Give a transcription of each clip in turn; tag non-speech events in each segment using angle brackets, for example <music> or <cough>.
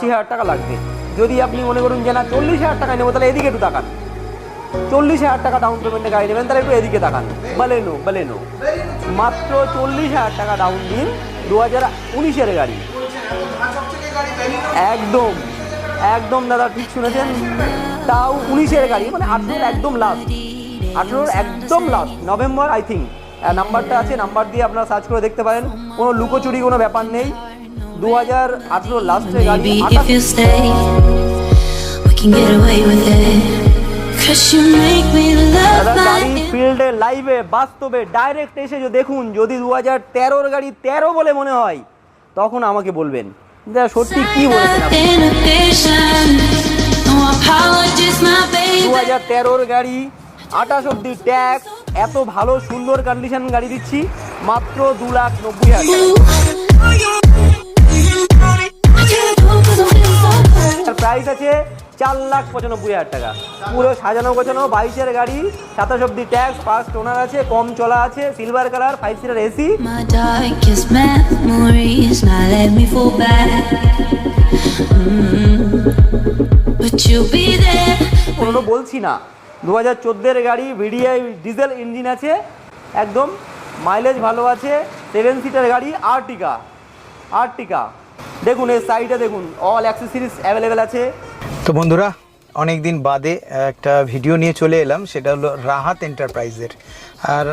আশি হাজার টাকা লাগবে। যদি আপনি মনে করুন যে না, চল্লিশ হাজার টাকা নেব, তাহলে এদিকে একটু তাকান। চল্লিশ হাজার টাকা ডাউন পেমেন্টে গাড়ি নেবেন, তাহলে একটু এদিকে তাকান। বালেনো বালেনো মাত্র চল্লিশ হাজার টাকা ডাউন দিন দু হাজার উনিশের গাড়ি। একদম একদম দাদা, ঠিক শুনেছেন? তাও উনিশের গাড়ি মানে আঠেরোর একদম লাস্ট আঠেরোর একদম লাস্ট নভেম্বর আই থিঙ্ক নাম্বারটা আছে নাম্বার দিয়ে আপনারা সার্চ করে দেখতে পারেন। কোনো লুকোচুরি, কোনো ব্যাপার নেই। দু হাজার আঠেরোর লাস্টের গাড়ি গাড়ি ফিল্ডে লাইভে বাস্তবে ডাইরেক্ট এসে দেখুন যদি দু হাজার তেরোর গাড়ি তেরো বলে মনে হয় তখন আমাকে বলবেন। সত্যি কি বলেছেন দু হাজার তেরোর গাড়ি আঠাশ অব্দি ট্যাক্স এত ভালো সুন্দর কন্ডিশন গাড়ি দিচ্ছি মাত্র দু লাখ নব্বই হাজার তার প্রাইস আছে চার লাখ পঁচানব্বই হাজার টাকা। পুরো সাজানো গোছানো বাইশের গাড়ি সাতাশ অব্দি ট্যাক্স ফার্স্ট ওনার আছে কম চলা আছে silver colour five seater AC. কোনো বলছি না। দু হাজার চোদ্দের গাড়ি ভিডিআই ডিজেল ইঞ্জিন আছে একদম মাইলেজ ভালো আছে সেভেন সিটার গাড়ি আর্টিকা আর্টিকা দেখুন, এই সাইডে দেখুন অল অ্যাক্সেসরিজ অ্যাভেলেবেল আছে। তো বন্ধুরা অনেক দিন বাদে একটা ভিডিও নিয়ে চলে এলাম, সেটা হলো রাহাত এন্টারপ্রাইজের আর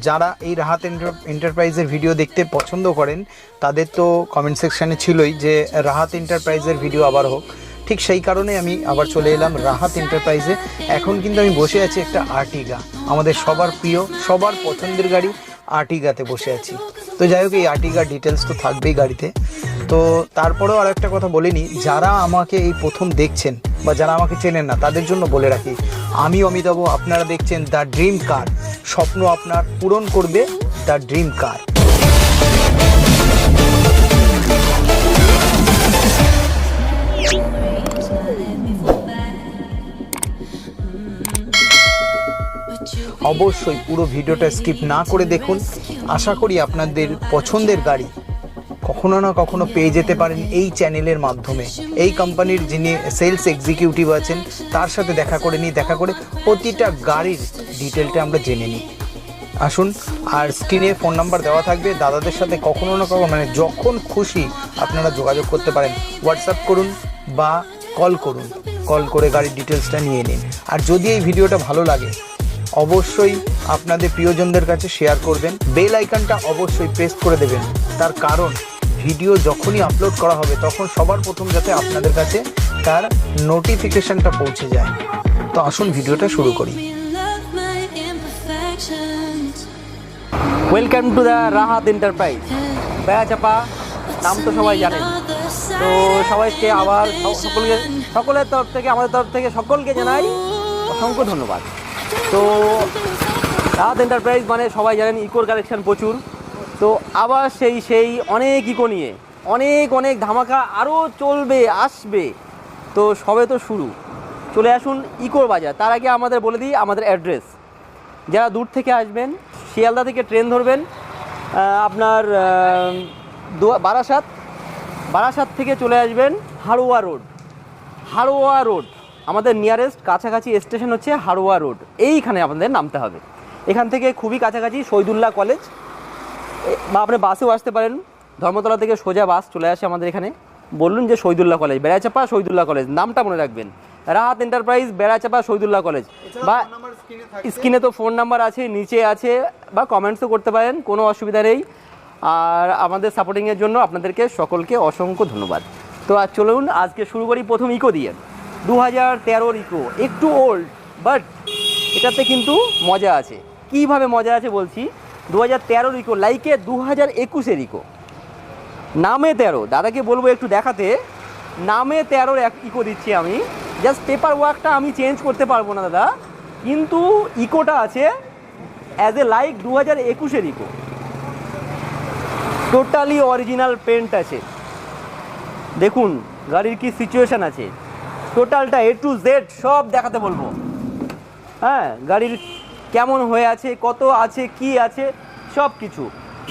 যারা এই রাহাত এন্টার- এন্টারপ্রাইজের ভিডিও দেখতে পছন্দ করেন, তাদের তো কমেন্ট সেকশানে ছিলই যে রাহাত এন্টারপ্রাইজের ভিডিও আবার হোক। ঠিক সেই কারণে আমি আবার চলে এলাম রাহাত এন্টারপ্রাইজে এখন কিন্তু আমি বসে আছি একটা আর্টিগা, আমাদের সবার প্রিয়, সবার পছন্দের গাড়ি আর্টিগাতে বসে আছি। তো যাই হোক, এই আর্টিগার ডিটেলস তো থাকবেই গাড়িতে। তো তারপরেও আর একটা কথা বলিনি যারা আমাকে এই প্রথম দেখছেন বা যারা আমাকে চেনেন না, তাদের জন্য বলে রাখি, আমি অমিতাভ, আপনারা দেখছেন দ্য ড্রিম কার। স্বপ্ন আপনার পূরণ করবে দ্য ড্রিম কার। অবশ্যই পুরো ভিডিওটা স্কিপ না করে দেখুন। আশা করি আপনাদের পছন্দের গাড়ি কখনো না কখনো পেয়ে যেতে পারেন এই চ্যানেলের মাধ্যমে। এই কোম্পানির যিনি সেলস এক্সিকিউটিভ আছেন, তার সাথে দেখা করে নিই, দেখা করে প্রতিটা গাড়ির ডিটেলটা আমরা জেনে নিই। আসুন, আর স্ক্রিনে ফোন নাম্বার দেওয়া থাকবে। দাদাদের সাথে কখনো না কখনো মানে যখন খুশি আপনারা যোগাযোগ করতে পারেন। হোয়াটসঅ্যাপ করুন বা কল করুন। কল করে গাড়ির ডিটেলসটা নিয়ে নিন। আর যদি এই ভিডিওটা ভালো লাগে অবশ্যই আপনাদের প্রিয়জনদের কাছে শেয়ার করবেন। বেল আইকনটা অবশ্যই প্রেস করে দেবেন। তার কারণ ভিডিও যখনই আপলোড করা হবে, তখন সবার প্রথম যাতে আপনাদের কাছে তার নোটিফিকেশনটা পৌঁছে যায়। তো আসুন ভিডিওটা শুরু করি. Welcome to the Rahat enterprise Berachampa নাম তো সবাই জানেন। তো সবাইকে আবার সকলকে, সকলের তরফ থেকে, আমাদের তরফ থেকে সকলকে জানাই অসংখ্য ধন্যবাদ। তো রাহাত এন্টারপ্রাইজ মানে সবাই জানেন ইকোর কালেকশান প্রচুর। তো আবার সেই সেই অনেক ইকো নিয়ে, অনেক অনেক ধামাকা আরও চলবে, আসবে। তো সবে তো শুরু। চলে আসুন ইকোর বাজার তার আগে আমাদের বলে দিই আমাদের অ্যাড্রেস যারা দূর থেকে আসবেন, শিয়ালদা থেকে ট্রেন ধরবেন আপনার বারাসাত বারাসাত থেকে চলে আসবেন হাড়োয়া রোড হাড়োয়া রোড আমাদের নিয়ারেস্ট কাছাকাছি স্টেশন হচ্ছে হাড়োয়া রোড এইখানে আপনাদের নামতে হবে। এখান থেকে খুবই কাছাকাছি শহীদুল্লাহ কলেজ বা আপনি বাসেও আসতে পারেন। ধর্মতলা থেকে সোজা বাস চলে আসে আমাদের এখানে। বলুন যে শহীদুল্লাহ কলেজ বেড়াচাপা শহীদুল্লাহ কলেজ নামটা মনে রাখবেন। রাহাত এন্টারপ্রাইজ বেড়াচাপা শহীদুল্লাহ কলেজ বা স্ক্রিনে তো ফোন নাম্বার আছে নিচে আছে বা কমেন্টসও করতে পারেন কোনো অসুবিধা নেই। আর আমাদের সাপোর্টিংয়ের জন্য আপনাদেরকে সকলকে অসংখ্য ধন্যবাদ। তো আর চলুন আজকে শুরু করি প্রথম ইকো দিয়ে। দু হাজার তেরোর ইকো একটু ওল্ড বাট এটাতে কিন্তু মজা আছে। কীভাবে মজা আছে বলছি? দু হাজার তেরোর ইকো লাইকে দু হাজার একুশের ইকো নামে তেরো, দাদাকে বলব একটু দেখাতে। নামে তেরোর ইকো দিচ্ছি আমি। জাস্ট পেপার ওয়ার্কটা আমি চেঞ্জ করতে পারব না, দাদা। কিন্তু ইকোটা আছে অ্যাজ এ লাইক দু হাজার একুশের ইকো টোটালি অরিজিনাল পেন্ট আছে। দেখুন, গাড়ির কি সিচুয়েশান আছে। টোটালটা এ টু জেড সব দেখাতে বলব। হ্যাঁ গাড়ির কেমন হয়ে আছে, কত আছে, কি আছে সব কিছু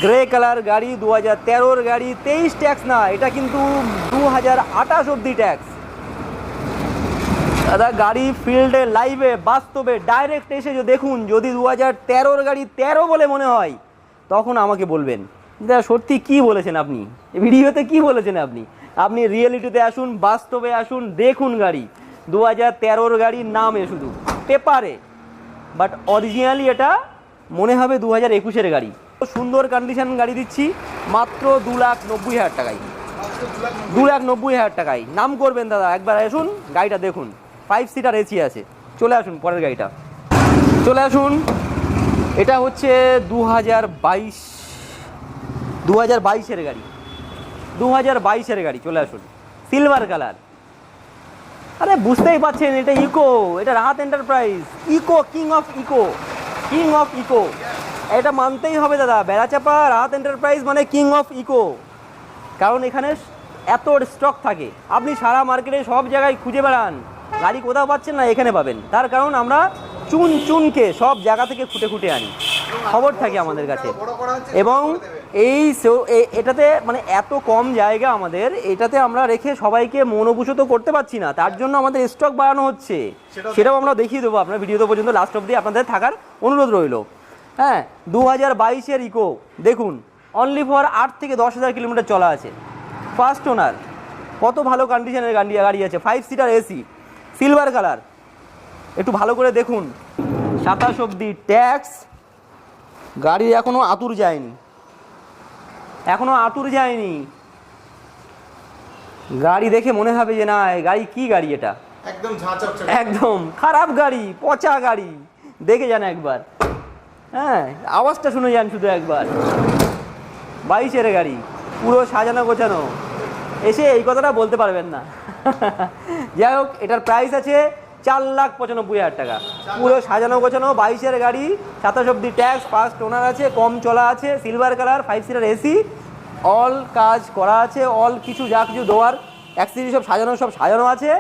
গ্রে কালার গাড়ি দু হাজার তেরোর গাড়ি, তেইশ ট্যাক্স না, এটা কিন্তু দু হাজার আঠাশ অব্দি ট্যাক্স। দাদা, গাড়ি ফিল্ডে, লাইভে, বাস্তবে, ডাইরেক্ট এসে দেখুন, যদি দু হাজার তেরোর গাড়ি তেরো বলে মনে হয়, তখন আমাকে বলবেন। দাদা, সত্যি কি বলেছেন আপনি? ভিডিওতে কি বলেছেন আপনি? আপনি রিয়েলিটিতে আসুন, বাস্তবে আসুন, দেখুন গাড়ি। দু হাজার তেরোর গাড়ির নামে শুধু। পেপারে। বাট অরিজিনালি এটা মনে হবে দু হাজার একুশের গাড়ি। সুন্দর কন্ডিশন গাড়ি দিচ্ছি, মাত্র দু লাখ নব্বই হাজার টাকায়। দু লাখ নব্বই হাজার টাকায়। নাম করবেন দাদা, একবার আসুন, গাড়িটা দেখুন। ফাইভ সিটার এসি আছে। চলে আসুন, পরের গাড়িটা। চলে আসুন। এটা হচ্ছে দু হাজার বাইশ দু হাজার বাইশের গাড়ি। দু হাজার বাইশের গাড়ি, চলে আসুন। সিলভার কালার আরে, বুঝতেই পারছেন, এটা ইকো এটা Rahat enterprise eco king of eco king of eco এটা মানতেই হবে দাদা, বেড়াচাপা, রাহাত এন্টারপ্রাইজ মানে কিং অফ ইকো কারণ এখানে এত স্টক থাকে। আপনি সারা মার্কেটে সব জায়গায় খুঁজে বেড়ান। গাড়ি কোথাও পাচ্ছেন না, এখানে পাবেন। তার কারণ আমরা চুন চুনকে সব জায়গা থেকে খুঁটে খুঁটে আনি। খবর থাকে আমাদের কাছে। এবং এই এটাতে মানে এত কম জায়গা আমাদের এটাতে আমরা রেখে সবাইকে মনোভূষিত করতে পারছি না। তার জন্য আমাদের স্টক বাড়ানো হচ্ছে। সেটাও আমরা দেখিয়ে দেবো। আপনার ভিডিওতে পর্যন্ত লাস্ট অব্দি আপনাদের থাকার অনুরোধ রইল। হ্যাঁ দু হাজার বাইশের ইকো দেখুন অনলি ফর আট থেকে দশ হাজার কিলোমিটার চলা আছে। ফার্স্ট ওনার কত ভালো কন্ডিশনের গাড়ি গাড়ি আছে। Five seater AC silver colour একটু ভালো করে দেখুন। সাতাশ অব্দি ট্যাক্স গাড়ি এখনও আতুর যায়নি। এখনও আতুর যায়নি। গাড়ি দেখে মনে হবে যে না এই গাড়ি কি গাড়ি এটা? একদম একদম খারাপ গাড়ি পচা গাড়ি। দেখে যান একবার। হ্যাঁ আওয়াজটা শুনে যান শুধু একবার। বাইশের গাড়ি পুরো সাজানো গোছানো। এসে এই কথাটা বলতে পারবেন না। <laughs> যাই হোক এটার প্রাইস আছে চার লাখ পঁচানব্বই হাজার টাকা। পুরো সাজানো গোছানো, বাইশের গাড়ি, সাতাশ অব্দি ট্যাক্স ফার্স্ট ওনার আছে, কম চলা আছে silver colour five seater AC all কাজ করা আছে অল কিছু, যা কিছু দেওয়ার অ্যাক্সিডি সব সাজানো সব সাজানো আছে।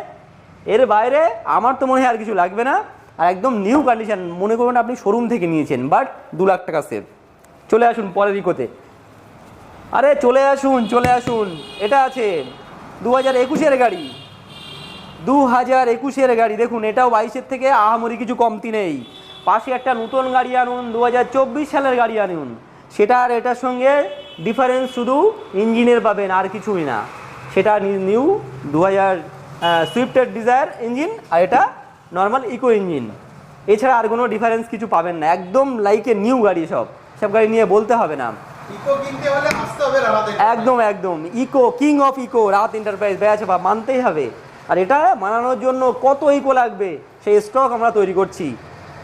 এর বাইরে আমার তো মনে হয় আর কিছু লাগবে না। আর একদম নিউ কন্ডিশন মনে করবেন আপনি শোরুম থেকে নিয়েছেন বাট দু লাখ টাকা সেভ চলে আসুন পরের ইকোতে আরে চলে আসুন চলে আসুন। এটা আছে, দু হাজার একুশের গাড়ি। দু হাজার একুশের গাড়ি। দেখুন এটাও বাইশের থেকে আহামরি কিছু কমতি নেই। পাশে একটা নতুন গাড়ি আনুন দু হাজার চব্বিশ সালের গাড়ি আনুন। সেটা আর এটার সঙ্গে ডিফারেন্স শুধু ইঞ্জিনের পাবেন আর কিছুই না। সেটা নিউ দু হাজার সুইফটের ডিজায়ার ইঞ্জিন আর এটা নর্মাল ইকো ইঞ্জিন এছাড়া আর কোনো ডিফারেন্স কিছু পাবেন না। একদম লাইকে নিউ গাড়ি সব। সব গাড়ি নিয়ে বলতে হবে না। একদম একদম। ইকো কিং অফ ইকো রাত এন্টারপ্রাইজ বেড়াচ্ছে বা মানতেই হবে। আর এটা মানানোর জন্য কত ইকো লাগবে? সেই স্টক আমরা তৈরি করছি।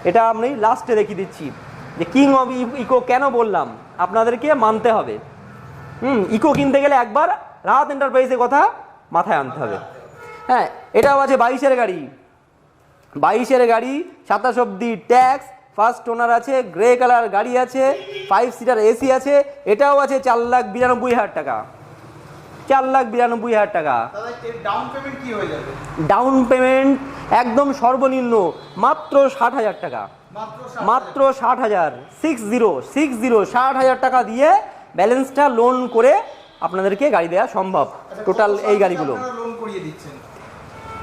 এটা আমি লাস্টে দেখিয়ে দিচ্ছি। যে কিং অফ ইকো কেন বললাম? আপনাদেরকে মানতে হবে। হুম ইকো কিনতে গেলে একবার রাত এন্টারপ্রাইজের কথা মাথায় আনতে হবে। হ্যাঁ এটাও আছে বাইশের গাড়ি। বাইশের গাড়ি, সাতাশ অব্দি ট্যাক্স ফার্স্ট ওনার আছে গ্রে কালার গাড়ি আছে ফাইভ সিটার এসি আছে, এটাও আছে চার লাখ বিরানব্বই হাজার টাকা। চার লাখ বিরানব্বই হাজার টাকা। ডাউন পেমেন্ট একদম সর্বনিম্ন মাত্র ষাট হাজার টাকা। মাত্র ষাট হাজার। সিক্স জিরো সিক্স জিরো ষাট হাজার টাকা দিয়ে ব্যালেন্সটা লোন করে আপনাদেরকে গাড়ি দেওয়া সম্ভব। টোটাল এই গাড়িগুলো।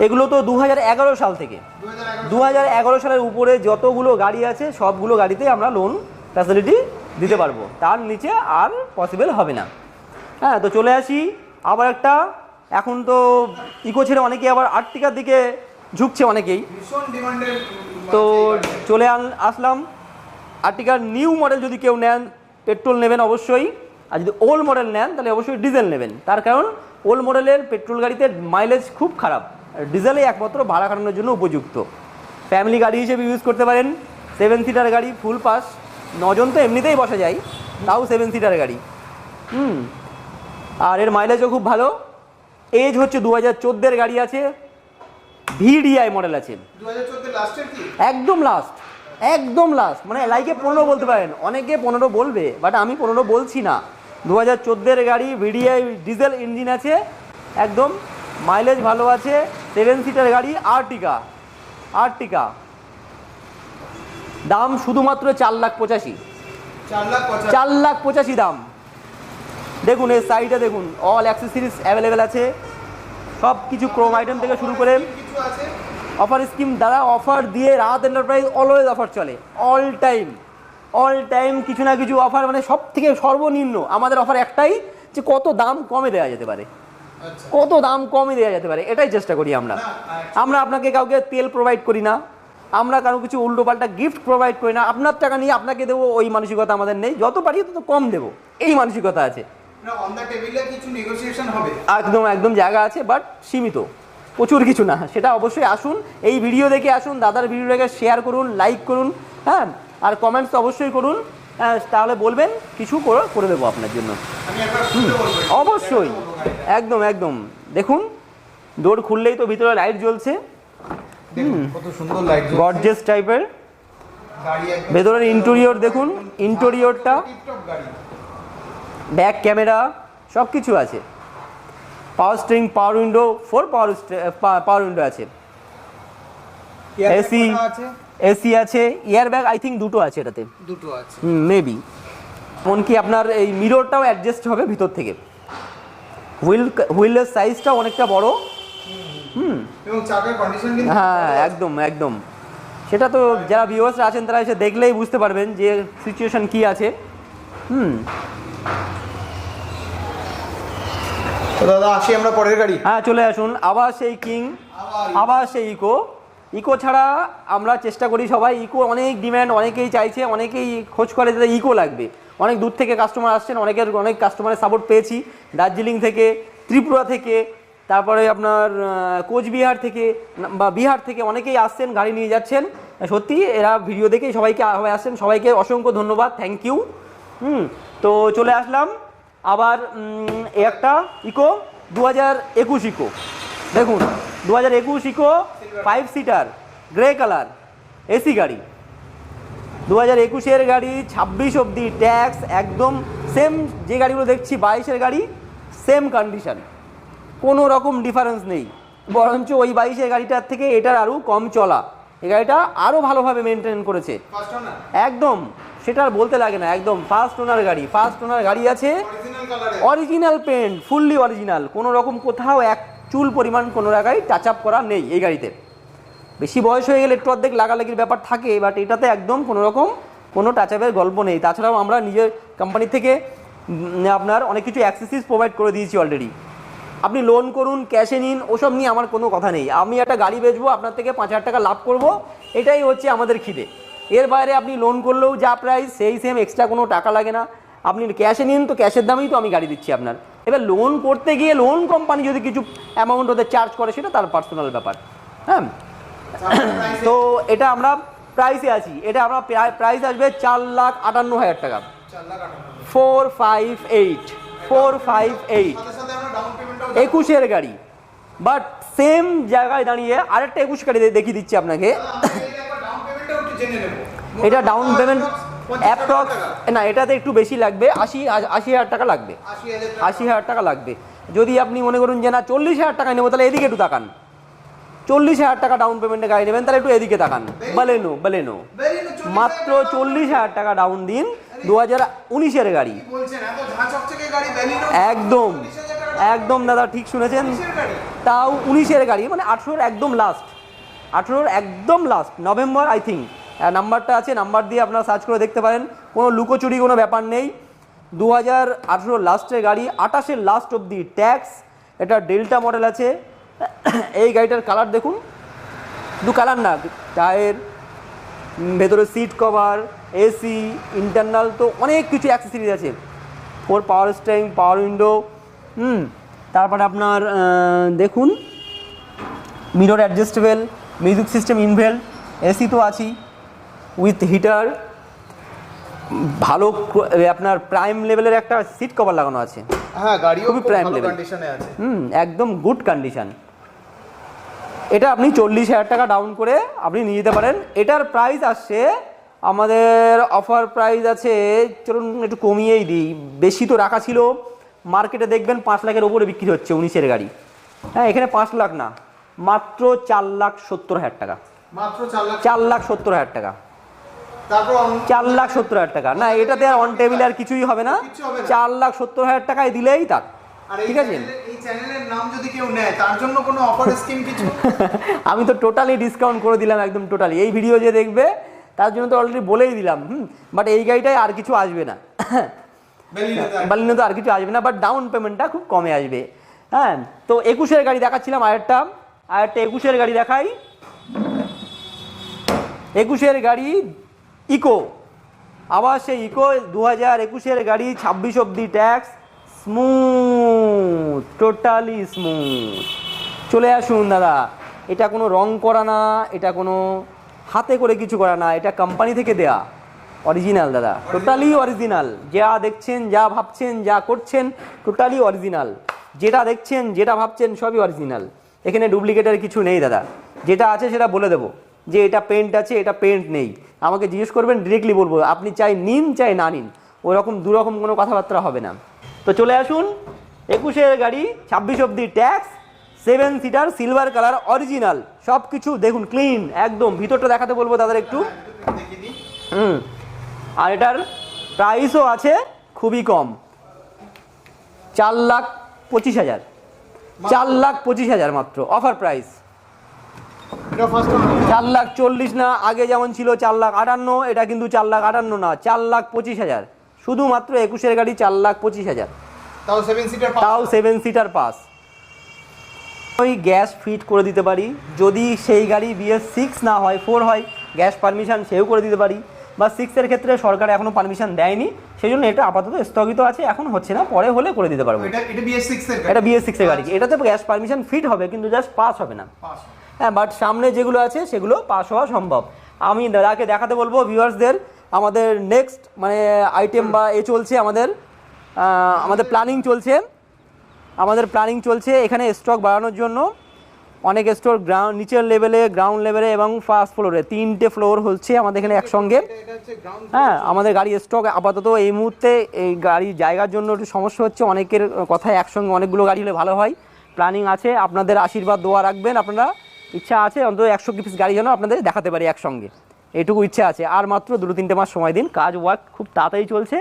এগুলো তো দু হাজার এগারো সাল থেকে। দু হাজার এগারো সালের উপরে যতগুলো গাড়ি আছে সবগুলো গাড়িতে আমরা লোন ফ্যাসিলিটি দিতে পারব। তার নিচে আর পসিবল হবে না। হ্যাঁ তো চলে আসি আবার একটা এখন তো ইকো ছেড়ে অনেকেই আবার আর্টিকার দিকে ঝুঁকছে অনেকেই। তো চলে আন আসলাম। আর্টিকার নিউ মডেল যদি কেউ নেন পেট্রোল নেবেন অবশ্যই। আর যদি ওল্ড মডেল নেন তাহলে অবশ্যই ডিজেল নেবেন। তার কারণ ওল্ড মডেলের পেট্রোল গাড়িতে মাইলেজ খুব খারাপ। ডিজেলে একমাত্র ভাড়া কাটানোর জন্য উপযুক্ত। ফ্যামিলি গাড়ি হিসেবে ইউজ করতে পারেন। সেভেন সিটার গাড়ি ফুল পাস নজন তো এমনিতেই বসা যায় তাও সেভেন সিটার গাড়ি। হুম। আর এর মাইলেজও খুব ভালো। এজ হচ্ছে দু হাজার চোদ্দের গাড়ি আছে। ভিডিআই মডেল আছে। 2014 লাস্টের কি? একদম লাস্ট একদম লাস্ট মানে লাইকে পনেরো বলতে পারেন। অনেকে পনেরো বলবে বাট আমি পনেরো বলছি না। দু হাজার চোদ্দের গাড়ি ভিডিআই ডিজেল ইঞ্জিন আছে। একদম মাইলেজ ভালো আছে। সেভেন সিটার গাড়ি আর্টিকা আর্টিকা। দাম শুধুমাত্র চার লাখ পঁচাশি। চার লাখ পঁচাশি দাম। দেখুন এর সাইডে দেখুন অল অ্যাক্সেসরিজ অ্যাভেলেবেল আছে। সব কিছু ক্রোম আইটেম থেকে শুরু করে অফার স্কিম দ্বারা অফার দিয়ে রাত এন্টারপ্রাইজ অলওয়েজ অফার চলে। অল টাইম অল টাইম কিছু না কিছু অফার মানে সব থেকে সর্বনিম্ন আমাদের অফার একটাই যে কত দাম কমে দেওয়া যেতে পারে। আচ্ছা। কত দাম কমে দেওয়া যেতে পারে এটাই চেষ্টা করি আমরা। আমরা আপনাকে কাউকে তেল প্রোভাইড করি না। আমরা কারও কিছু উল্টো পাল্টা গিফট প্রোভাইড করি না। আপনার টাকা নিয়ে আপনাকে দেবো ওই মানসিকতা আমাদের নেই। যত পারি তত কম দেবো। এই মানসিকতা আছে। অন দ্য টেবিলে কিছু নেগোসিয়েশন হবে? একদম একদম জায়গা আছে বাট সীমিত। প্রচুর কিছু না সেটা অবশ্যই আসুন। এই ভিডিও দেখে আসুন দাদার ভিডিওটাকে শেয়ার করুন লাইক করুন হ্যাঁ? আর কমেন্টস অবশ্যই করুন। হ্যাঁ, তাহলে বলবেন কিছু করে করে দেবো আপনার জন্য। অবশ্যই। একদম একদম দেখুন ডোর খুললেই তো ভিতরে লাইট জ্বলছে। দেখুন কত সুন্দর লাইট গর্জেস টাইপের ভেতরের ইন্টেরিয়র দেখুন ইন্টেরিয়রটা ব্যাক ক্যামেরা সব কিছু আছে power steering power window four power power window আছে। এসি এসি আছে? ইয়ার ব্যাগ আই থিঙ্ক দুটো আছে এটাতে। দুটো আছে। মেবি এমনকি আপনার এই মিররটাও অ্যাডজাস্ট হবে ভিতর থেকে? হুইল হুইলের সাইজটা অনেকটা বড়। এবং চাকার কন্ডিশন কিন্তু হ্যাঁ একদম একদম। সেটা তো যারা ভিউয়ার্সরা আছেন তারা এসে দেখলেই বুঝতে পারবেন যে সিচুয়েশন কি আছে। হুম। দাদা, আসি আমরা পরের গাড়ি। হ্যাঁ চলে আসুন। আবার সেই কিং, আবার সেই ইকো। ইকো ছাড়া আমরা চেষ্টা করি সবাই। ইকো অনেক ডিম্যান্ড অনেকেই চাইছে, অনেকেই খোঁজ করে যে ইকো লাগবে। অনেক দূর থেকে কাস্টমার আসছেন, অনেকের, অনেক কাস্টমারের সাপোর্ট পেয়েছি। দার্জিলিং থেকে, ত্রিপুরা থেকে, তারপরে আপনার কোচবিহার থেকে, বা বিহার থেকে অনেকেই আসছেন, গাড়ি নিয়ে যাচ্ছেন। সত্যি, এরা ভিডিও দেখেই সবাইকে আসছেন সবাইকে অসংখ্য ধন্যবাদ। থ্যাংক ইউ হুম তো চলে আসলাম। আবার একটা ইকো দু হাজার একুশ ইকো। দেখুন দু হাজার একুশ eco five seater grey colour AC গাড়ি। দু হাজার একুশের গাড়ি ছাব্বিশ অবধি ট্যাক্স একদম সেম যে গাড়িগুলো দেখছি বাইশের গাড়ি সেম কন্ডিশন কোনো রকম ডিফারেন্স নেই। বরঞ্চ ওই বাইশের গাড়িটার থেকে এটার আরও কম চলা। এই গাড়িটা আরও ভালোভাবে মেনটেন করেছে। একদম। সেটা আর বলতে লাগে না একদম ফার্স্ট ওনার গাড়ি ফার্স্ট ওনার গাড়ি আছে অরিজিনাল পেন্ট ফুললি অরিজিনাল কোনো রকম কোথাও এক চুল পরিমাণ কোনো জায়গায় টাচ আপ করা নেই এই গাড়িতে। বেশি বয়স হয়ে গেলে একটু অর্ধেক লাগালাগির ব্যাপার থাকে বাট এটাতে একদম কোনো রকম কোনো টাচ আপের গল্প নেই। তাছাড়াও আমরা নিজের কোম্পানি থেকে আপনার অনেক কিছু অ্যাক্সেসিস প্রোভাইড করে দিয়েছি অলরেডি আপনি লোন করুন ক্যাশে নিন ওসব নিয়ে আমার কোনো কথা নেই। আমি একটা গাড়ি বেচবো আপনার থেকে পাঁচ হাজার টাকা লাভ করব এটাই হচ্ছে আমাদের খিদে। এর বাইরে আপনি লোন করলেও যা প্রাইস সেই সেম এক্সট্রা কোনো টাকা লাগে না। আপনি ক্যাশে নিন তো ক্যাশের দামেই তো আমি গাড়ি দিচ্ছি আপনার। এবার লোন করতে গিয়ে লোন কোম্পানি যদি কিছু অ্যামাউন্ট ওদের চার্জ করে সেটা তার পার্সোনাল ব্যাপার। হ্যাঁ? <coughs> তো এটা আমরা প্রাইসে আছি। এটা আমরা প্রাইস আসবে চার লাখ আটান্ন হাজার টাকা। Four five eight four five eight একুশের গাড়ি। বাট সেম জায়গায় দাঁড়িয়ে আরেকটা একুশ গাড়ি দেখিয়ে দিচ্ছি আপনাকে একবার ডাউন পেমেন্টও একটু জেনে নেব। এটা ডাউন পেমেন্ট অ্যাপ্রক্স না এটাতে একটু বেশি লাগবে আশি আশি হাজার টাকা লাগবে। আশি হাজার টাকা। লাগবে। যদি আপনি মনে করুন যে না চল্লিশ হাজার টাকা নেব তাহলে এদিকে একটু তাকান। চল্লিশ হাজার টাকা ডাউন পেমেন্টে গাড়ি নেবেন তাহলে একটু এদিকে তাকান। বালেনো বালেনো মাত্র চল্লিশ হাজার টাকা ডাউন দিন দু হাজার উনিশের গাড়ি। একদম একদম দাদা ঠিক শুনেছেন? তাও উনিশের গাড়ি মানে আঠেরোর একদম লাস্ট আঠেরোর একদম লাস্ট নভেম্বর আই থিঙ্ক নাম্বারটা আছে, নাম্বার দিয়ে আপনারা সার্চ করে দেখতে পারেন। কোনো লুকোচুরি, কোনো ব্যাপার নেই। দু হাজার আঠেরোর লাস্টের গাড়ি, আঠাশের লাস্ট অবধি ট্যাক্স এটা ডেল্টা মডেল আছে। <coughs> এই গাড়িটার কালার দেখুন। দু কালার না টায়ার ভেতরে সিট কভার এসি ইন্টারনাল তো অনেক কিছু অ্যাক্সেসরিজ আছে। ফোর পাওয়ার স্ট্যারিং পাওয়ার উইন্ডো হুম, তারপরে আপনার দেখুন মিরর অ্যাডজাস্টেবল মিউজিক সিস্টেম ইনভেল এসি তো আছেই। উইথ হিটার ভালো আপনার প্রাইম লেভেলের একটা সিট কভার লাগানো আছে। হ্যাঁ গাড়িও খুবই খুব prime ভালো কন্ডিশনে আছে। হুম একদম গুড কন্ডিশন এটা আপনি চল্লিশ হাজার টাকা ডাউন করে আপনি নিয়ে যেতে পারেন। এটার প্রাইস আসছে আমাদের অফার প্রাইস আছে চলুন একটু কমিয়েই দিই। বেশি তো রাখা ছিল। মার্কেটে দেখবেন পাঁচ লাখের ওপরে বিক্রি হচ্ছে উনিশের গাড়ি। হ্যাঁ এখানে পাঁচ লাখ না মাত্র চার লাখ সত্তর হাজার টাকা। মাত্র চার লাখ সত্তর হাজার টাকা। চার লাখ সত্তর হাজার টাকা। না এটাতে আর অন টেবিল আর কিছুই হবে না। চার লাখ সত্তর হাজার টাকায় দিলেই তার। ঠিক আছে? <laughs> আমি তো টোটালি ডিসকাউন্ট করে দিলাম একদম টোটালি এই ভিডিও যে দেখবে তার জন্য তো অলরেডি বলেই দিলাম হুম? বাট এই গাড়িটায় আর কিছু আসবে না। বালিনো তো আর কিছু আসবে না বাট ডাউন পেমেন্টটা খুব কমে আসবে। হ্যাঁ তো একুশের গাড়ি দেখাচ্ছিলাম আরেকটা আরেকটা একুশের গাড়ি দেখাই। একুশের গাড়ি ইকো। আবার সেই ইকো দু হাজার একুশের গাড়ি ছাব্বিশ অব্দি ট্যাক্স স্মুথ টোটালি স্মুথ চলে আসুন দাদা, এটা কোনো রং করা না, এটা কোনো হাতে করে কিছু করা না, এটা কোম্পানি থেকে দেয়া। অরিজিনাল দাদা টোটালি অরিজিনাল যা দেখছেন, যা ভাবছেন, যা করছেন টোটালি অরিজিনাল যেটা দেখছেন, যেটা ভাবছেন, সবই অরিজিনাল এখানে ডুপ্লিকেটের কিছু নেই দাদা। যেটা আছে সেটা বলে দেবো। যে এটা পেন্ট আছে, এটা পেন্ট নেই। আমাকে জিজ্ঞেস করবেন ডিরেক্টলি বলব, আপনি চাই নিন, চাই না নিন। ওরকম, দুরকম কোনো কথাবার্তা হবে না। তো চলে আসুন, একুশের গাড়ি, ছাব্বিশ অব্দি tax seven seater silver colour original সব কিছু দেখুন ক্লিন একদম। ভিতরটা দেখাতে বলব দাদার একটু। হুম। আর এটার প্রাইসও আছে খুবই কম। চার লাখ পঁচিশ হাজার। চার লাখ পঁচিশ হাজার মাত্র অফার প্রাইস চার লাখ চল্লিশ না আগে যেমন ছিল চার লাখ আটান্ন এটা কিন্তু চার লাখ আটান্ন না চার লাখ পঁচিশ হাজার। শুধুমাত্র একুশের গাড়ি চার লাখ পঁচিশ হাজার। তাও সেভেন সিটার তাও সেভেন সিটার পাস ওই গ্যাস ফিট করে দিতে পারি। যদি সেই গাড়ি বিএস সিক্স না হয় ফোর হয় গ্যাস পারমিশন সেও করে দিতে পারি। বা সিক্সের ক্ষেত্রে সরকার এখনও পারমিশন দেয়নি সেই জন্য এটা আপাতত স্থগিত আছে এখন হচ্ছে না পরে হলে করে দিতে পারব। এটা বিএস সিক্সের গাড়ি। এটাতে গ্যাস পারমিশন ফিট হবে কিন্তু জাস্ট পাস হবে না। পাস হ্যাঁ বাট সামনে যেগুলো আছে, সেগুলো পাস হওয়া সম্ভব। আমি দাদাকে দেখাতে বলব ভিউয়ার্সদের আমাদের নেক্সট মানে আইটেম বা এ চলছে আমাদের আমাদের প্ল্যানিং চলছে। আমাদের প্ল্যানিং চলছে এখানে স্টক বাড়ানোর জন্য। অনেক স্টোর গ্রাউন্ড নিচের লেভেলে গ্রাউন্ড লেভেলে এবং ফার্স্ট ফ্লোরে তিনটে ফ্লোর হচ্ছে আমাদের এখানে একসঙ্গে। হ্যাঁ আমাদের গাড়ি স্টক আপাতত এই মুহূর্তে এই গাড়ি জায়গার জন্য একটু সমস্যা হচ্ছে। অনেকের কথায় একসঙ্গে অনেকগুলো গাড়ি হলে ভালো হয়। প্ল্যানিং আছে, আপনাদের আশীর্বাদ দোয়া রাখবেন আপনারা। ইচ্ছা আছে অন্তত একশো পিস গাড়ি যেন আপনাদের দেখাতে পারি একসঙ্গে। এটুকু ইচ্ছা আছে। আর মাত্র দুটো তিনটে মাস সময় দিন কাজ ওয়ার্ক খুব তাড়াতাড়ি চলছে।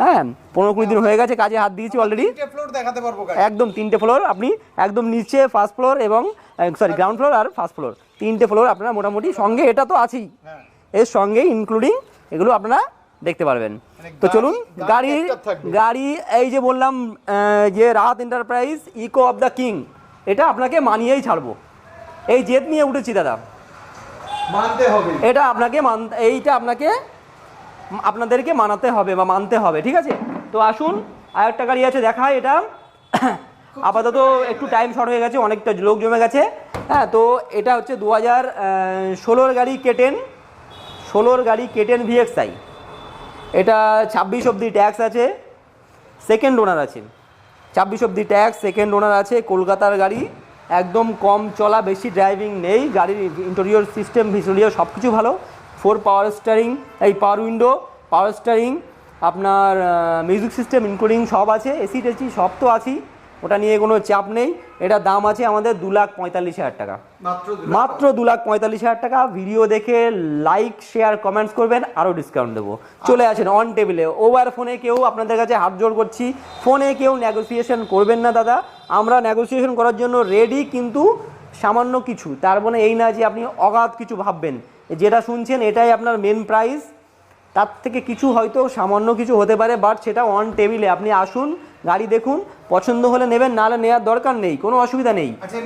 হ্যাঁ পনেরো কুড়ি দিন হয়ে গেছে কাজে হাত দিয়েছি অলরেডি ফ্লোর দেখাতে পারব একদম তিনটে ফ্লোর আপনি একদম নিচে ফার্স্ট ফ্লোর এবং সরি গ্রাউন্ড ফ্লোর আর ফার্স্ট ফ্লোর তিনটে ফ্লোর আপনারা মোটামুটি সঙ্গে এটা তো আছেই। হ্যাঁ। এর সঙ্গে ইনক্লুডিং এগুলো আপনারা দেখতে পারবেন। মানে তো চলুন গাড়ি। গাড়ি এই যে বললাম যে Rahat enterprise echo of the king এটা আপনাকে মানিয়েই ছাড়বো। এই জেদ নিয়ে উঠেছি দাদা। মানতে হবে। এটা আপনাকে মান এইটা আপনাকে আপনাদেরকে মানাতে হবে বা মানতে হবে ঠিক আছে? তো আসুন আর একটা গাড়ি আছে দেখায় এটা। <coughs> আপাতত একটু টাইম শর্ট হয়ে গেছে অনেকটা লোক জমে গেছে। হ্যাঁ তো এটা হচ্ছে দু হাজার ষোলোর গাড়ি কেটেন ষোলোর গাড়ি কেটেন ভিএক্সআই এটা ছাব্বিশ অব্দি ট্যাক্স আছে সেকেন্ড ওনার আছে। ছাব্বিশ অব্দি ট্যাক্স সেকেন্ড ওনার আছে কলকাতার গাড়ি। একদম কম চলা, বেশি ড্রাইভিং নেই, গাড়ির ইন্টেরিয়র সিস্টেম ভিসুলিও সব কিছু ভালো। ফোর পাওয়ার স্টারিং এই পাওয়ার উইন্ডো পাওয়ার স্টারিং আপনার মিউজিক সিস্টেম ইনক্লুডিং সব আছে এসি টেসি সব তো আছেই। ওটা নিয়ে কোনো চাপ নেই। এটার দাম আছে আমাদের দু লাখ পঁয়তাল্লিশ হাজার টাকা। মাত্র দু লাখ। পঁয়তাল্লিশ। হাজার টাকা। ভিডিও দেখে লাইক শেয়ার কমেন্টস করবেন আরও ডিসকাউন্ট দেবো। চলে আসেন অন টেবিলে ওভার ফোনে কেউ আপনাদের কাছে হাত জোড় করছি। ফোনে কেউ নেগোসিয়েশন করবেন না দাদা। আমরা নেগোসিয়েশন করার জন্য রেডি কিন্তু সামান্য কিছু। তার মানে এই না যে আপনি অগাধ কিছু ভাববেন। যেটা শুনছেন এটাই আপনার মেন প্রাইস তার থেকে কিছু হয়তো সামান্য কিছু হতে পারে বাট সেটা অন টেবিলে আপনি আসুন গাড়ি দেখুন পছন্দ হলে নেবেন নাহলে নেওয়ার দরকার নেই কোনো অসুবিধা নেই। আচ্ছা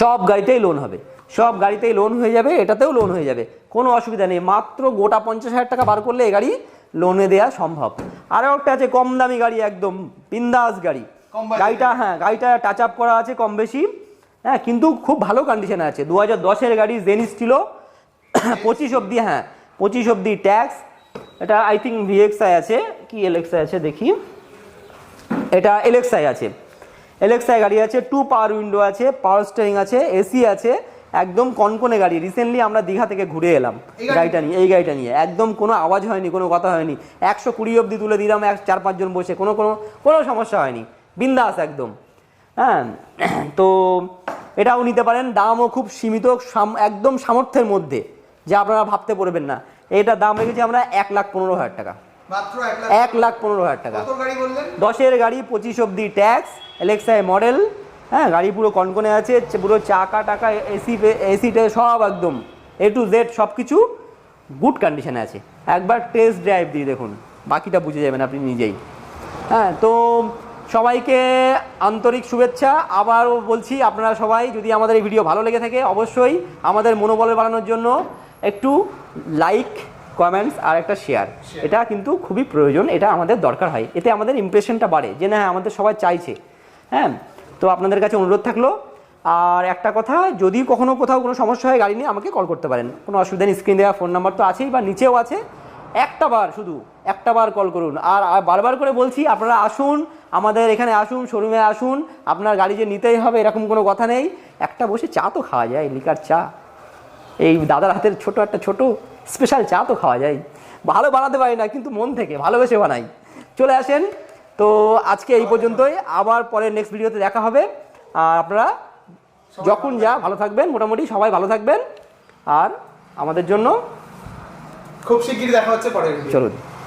সব গাড়িতেই লোন হবে। সব গাড়িতেই লোন হয়ে যাবে এটাতেও লোন হয়ে যাবে। কোনো অসুবিধা নেই মাত্র গোটা পঞ্চাশ হাজার টাকা বার করলে এই গাড়ি লোনে দেওয়া সম্ভব। আরও একটা আছে কম দামি গাড়ি একদম বিন্দাস গাড়ি। গাড়িটা হ্যাঁ গাড়িটা টাচ আপ করা আছে কম বেশি। হ্যাঁ কিন্তু খুব ভালো কন্ডিশনে আছে। দু হাজার দশের গাড়ি জেনিস ছিল। পঁচিশ অব্দি হ্যাঁ পঁচিশ অব্দি ট্যাক্স এটা আই থিঙ্ক ভিএক্সআই আছে কি এলএক্সআই আছে দেখি। এটা এলএক্সআই আছে। এলএক্সআই গাড়ি আছে টু পাওয়ার উইন্ডো আছে পাওয়ার স্টিয়ারিং আছে এসি আছে একদম কনকনে গাড়ি। রিসেন্টলি আমরা দীঘা থেকে ঘুরে এলাম গাড়িটা নিয়ে এই গাড়িটা নিয়ে। একদম কোনো আওয়াজ হয়নি কোনো কথা হয়নি। একশো কুড়ি অব্দি তুলে দিলাম এক চার পাঁচজন বসে কোনো কোনো কোনো সমস্যা হয়নি। বিন্দাস একদম। হ্যাঁ <clears throat> তো এটাও নিতে পারেন। দামও খুব সীমিত সাম- একদম সামর্থ্যের মধ্যে। যে আপনারা ভাবতে পারবেন না। এটার দাম রেখেছি আমরা এক লাখ পনেরো হাজার টাকা। এক লাখ পনেরো হাজার টাকা। দশের গাড়ি পঁচিশ অব্দি ট্যাক্স এলেক্সাই মডেল হ্যাঁ গাড়ি পুরো কনকনে আছে পুরো চাকা টাকা এসি এসিতে সব একদম এ টু জেড সব কিছু গুড কন্ডিশনে আছে। একবার টেস্ট ড্রাইভ দিয়ে দেখুন বাকিটা বুঝে যাবেন আপনি নিজেই। হ্যাঁ তো সবাইকে আন্তরিক শুভেচ্ছা। আবারও বলছি আপনারা সবাই যদি আমাদের এই ভিডিও ভালো লেগে থাকে অবশ্যই আমাদের মনোবল বাড়ানোর জন্য একটু লাইক কমেন্টস আর একটা শেয়ার এটা কিন্তু খুবই প্রয়োজন এটা আমাদের দরকার হয়। এতে আমাদের ইমপ্রেশনটা বাড়ে যে না হ্যাঁ, আমাদের সবাই চাইছে। হ্যাঁ তো আপনাদের কাছে অনুরোধ থাকল। আর একটা কথা যদি কখনো কোথাও কোনো সমস্যা হয় গাড়ি নিয়ে আমাকে কল করতে পারেন। কোনো অসুবিধা নেই স্ক্রিন দেওয়া ফোন নাম্বার তো আছেই বা নিচেও আছে। একটা বার শুধু একটা বার কল করুন। আর আর বারবার করে বলছি আপনারা আসুন আমাদের এখানে আসুন শোরুমে আসুন। আপনার গাড়ি যে নিতেই হবে এরকম কোনো কথা নেই। একটা বসে চা তো খাওয়া যায় লিকার চা। এই দাদার হাতের ছোট একটা ছোট স্পেশাল চা তো খাওয়া যায়। ভালো বানাতে পারি না কিন্তু মন থেকে ভালোবেসে বানাই। চলে আসেন তো আজকে এই পর্যন্তই। আবার পরে নেক্সট ভিডিওতে দেখা হবে। আর আপনারা যখন যা ভালো থাকবেন মোটামুটি সবাই ভালো থাকবেন। আর আমাদের জন্য খুব শিগগিরই দেখা হচ্ছে পরের চলুন।